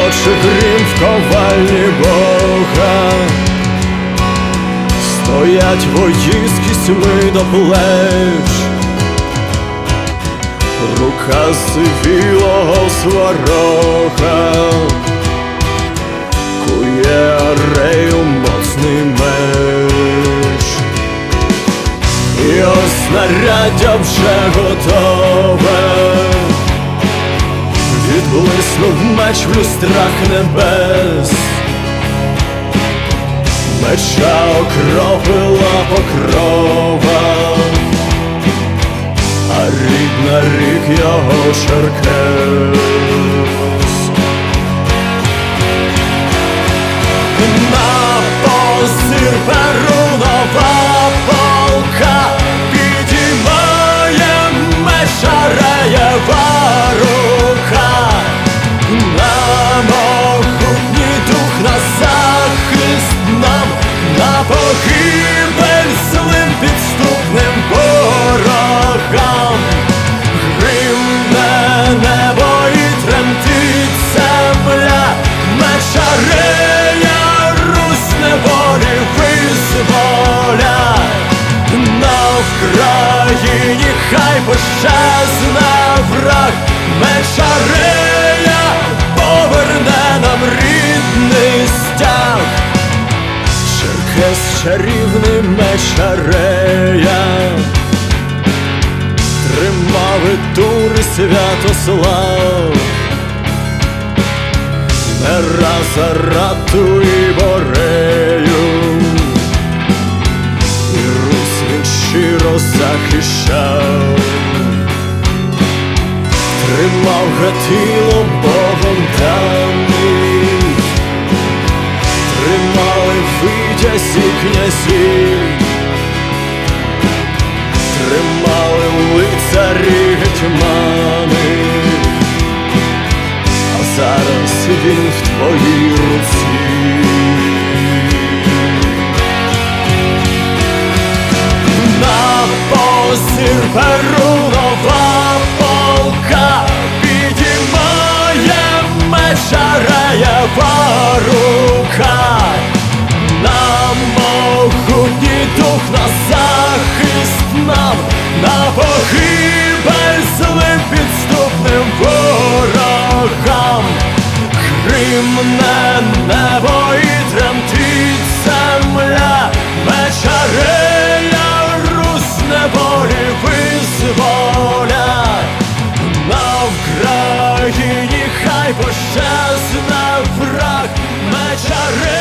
гуркоче грім в ковальні Бога, стоять вої з до плеч, рука сивілого сварога, кує арею моцний меч. І ось снаряддя вже готове, відблиснув меч в люстрах небес, меча окропила покрова, а рідна рік його черкес. На позір На Вкраїні хай пощезне враг, мечарея поверне нам рідний стяг. Черкес чарівний мечарея тримав і тури Святослав, не раз Арату і Борею, захищав, тримав гатило Богом даний, тримали витязі князів. Тримали лицарі гетьмани, а зараз він в твоїй руці. Перунова полка підіймає мечареєва рука. На могутній дух на захист нам, на погибель злим підступним ворогам. Гримне небо пощезне враг, мечарея.